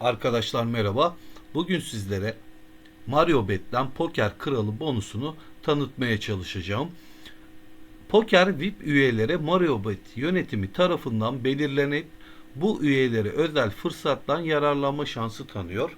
Arkadaşlar merhaba. Bugün sizlere Mario Bet'ten Poker Kralı bonusunu tanıtmaya çalışacağım. Poker VIP üyelere Mario Bet yönetimi tarafından belirlenip bu üyelere özel fırsattan yararlanma şansı tanıyor.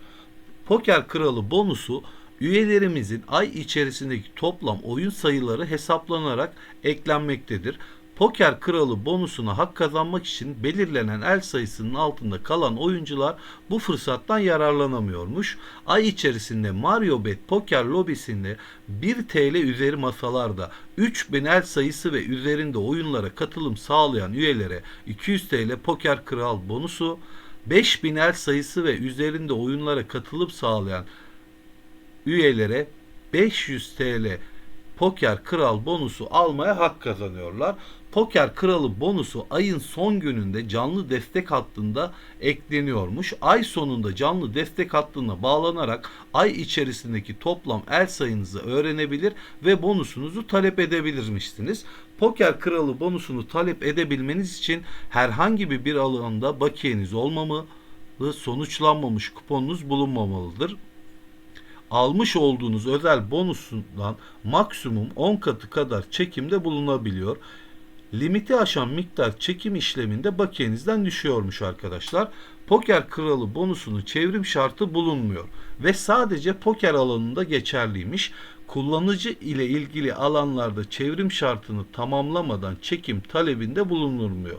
Poker Kralı bonusu üyelerimizin ay içerisindeki toplam oyun sayıları hesaplanarak eklenmektedir. Poker Kralı bonusuna hak kazanmak için belirlenen el sayısının altında kalan oyuncular bu fırsattan yararlanamıyormuş. Ay içerisinde Mario Bet Poker lobisinde 1 TL üzeri masalarda 3000 el sayısı ve üzerinde oyunlara katılım sağlayan üyelere 200 TL Poker Kral bonusu, 5000 el sayısı ve üzerinde oyunlara katılıp sağlayan üyelere 500 TL Poker Kral bonusu almaya hak kazanıyorlar. Poker Kralı bonusu ayın son gününde canlı destek hattında ekleniyormuş. Ay sonunda canlı destek hattına bağlanarak ay içerisindeki toplam el sayınızı öğrenebilir ve bonusunuzu talep edebilirmişsiniz. Poker Kralı bonusunu talep edebilmeniz için herhangi bir alanda bakiyeniz olmamalı, sonuçlanmamış kuponunuz bulunmamalıdır almış olduğunuz özel bonusundan maksimum 10 katı kadar çekimde bulunabiliyor. Limiti aşan miktar çekim işleminde bakiyenizden düşüyormuş arkadaşlar. Poker kralı bonusunun çevrim şartı bulunmuyor ve sadece poker alanında geçerliymiş. Kullanıcı ile ilgili alanlarda çevrim şartını tamamlamadan çekim talebinde bulunulmuyor.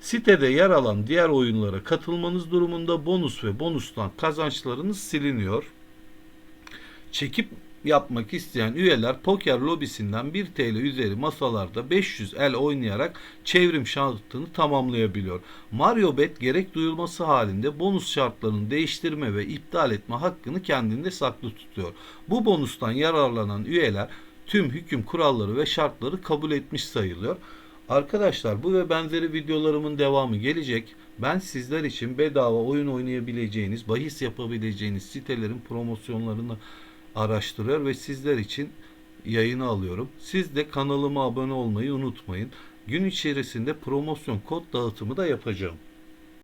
Sitede yer alan diğer oyunlara katılmanız durumunda bonus ve bonustan kazançlarınız siliniyor. Çekip yapmak isteyen üyeler poker lobisinden 1 TL üzeri masalarda 500 el oynayarak çevrim şartını tamamlayabiliyor. Mario Bet gerek duyulması halinde bonus şartlarını değiştirme ve iptal etme hakkını kendinde saklı tutuyor. Bu bonustan yararlanan üyeler tüm hüküm kuralları ve şartları kabul etmiş sayılıyor. Arkadaşlar bu ve benzeri videolarımın devamı gelecek. Ben sizler için bedava oyun oynayabileceğiniz, bahis yapabileceğiniz sitelerin promosyonlarını araştırıyor ve sizler için yayını alıyorum. Siz de kanalıma abone olmayı unutmayın. Gün içerisinde promosyon kod dağıtımı da yapacağım.